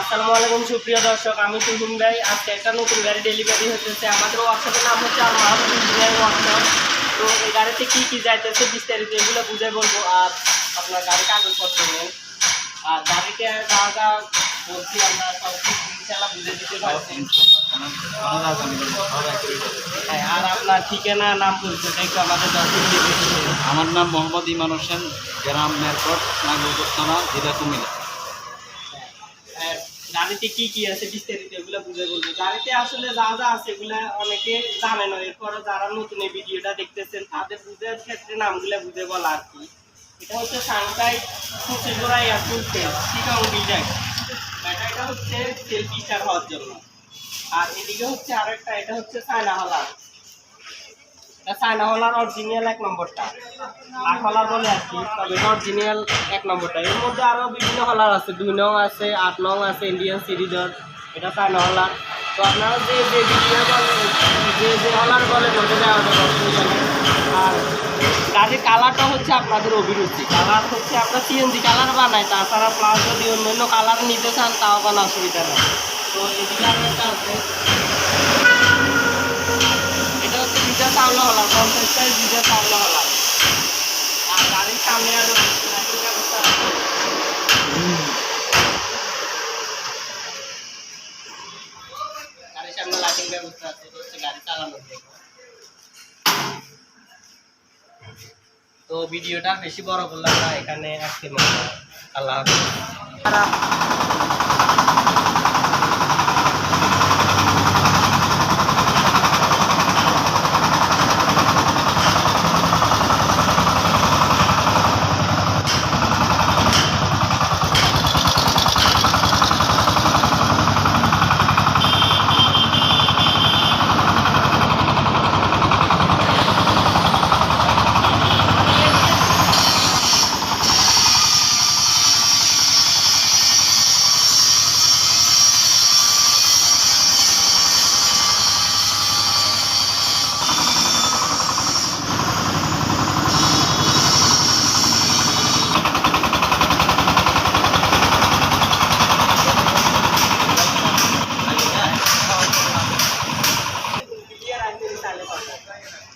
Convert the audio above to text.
আসসালামু আলাইকুম, সুপ্রিয় দর্শক, আমি তুহিন ভাই। আজকে একটা নতুন গাড়ি ডেলিভারি হতেছে আমাদের ওয়ার্কশপের নাম হচ্ছে আর ওয়ার্কশপ তো এই গাড়িতে কী কী যাইতেছে বিস্তারিত এগুলো বুঝে বলব আর আপনার গাড়ি কাগজপত্র নেন আর গাড়িতে যা যা বলছি, আমরা সব ইনশাল্লাহ বুঝে দিতে পারছি। হ্যাঁ আর আপনার ঠিকানা, নাম পরিচয়টা একটু আমাদের দর্শক আমার নাম মোহাম্মদ ইমান হোসেন, গ্রাম মেরকট নাগরপুর থানা, জেলা কুমিল্লা। গাড়িতে কি কি আছে বিস্তারিত এগুলো বুঝে বলব। গাড়িতে আসলে যা যা আছে এগুলা অনেকে জানে না এরপরে যারা নতুন এই ভিডিওটা দেখতেছেন তাদের বুঝার ক্ষেত্রে নামগুলো বুঝে বলা আর কি। এটা হচ্ছে সাংটাই সুচিগোড়া এয়ারফুল সেল চিকাগো ডিজাইন এটা হচ্ছে সেলফি স্টার হওয়ার জন্য। আর এদিকে হচ্ছে আরেকটা, এটা হচ্ছে চায়না হলার চায়না হলার অরিজিনাল এক নম্বরটা। আট হলার বলে আর কি, তবে অরিজিনাল এক নম্বরটা। এর মধ্যে আরও বিভিন্ন হলার আছে, দুই নং আছে, আট নং আছে ইন্ডিয়ান সিরিজের এটা চায়না হলার তো আপনারা যে যে ভিডিও যে হলার নেই আর গাড়ির কালারটা হচ্ছে আপনাদের অভিরুচি কালার হচ্ছে আমরা সিএনজি কালার বানাই তাছাড়া প্লাস যদি অন্যান্য কালার নিতে চান, তাও কোনো অসুবিধা নেই। তো এদিকে আর একটা আছে এটা হচ্ছে দুইটা চাউলা হলা পঞ্চাশটায় দুইটা চাউলা হলা আর গাড়ির সামনে লাইটিং ব্যবস্থা তো ভিডিওটা বেশি বড় করলাম না এখানে আজকে আল্লাহ হাফেজ। sale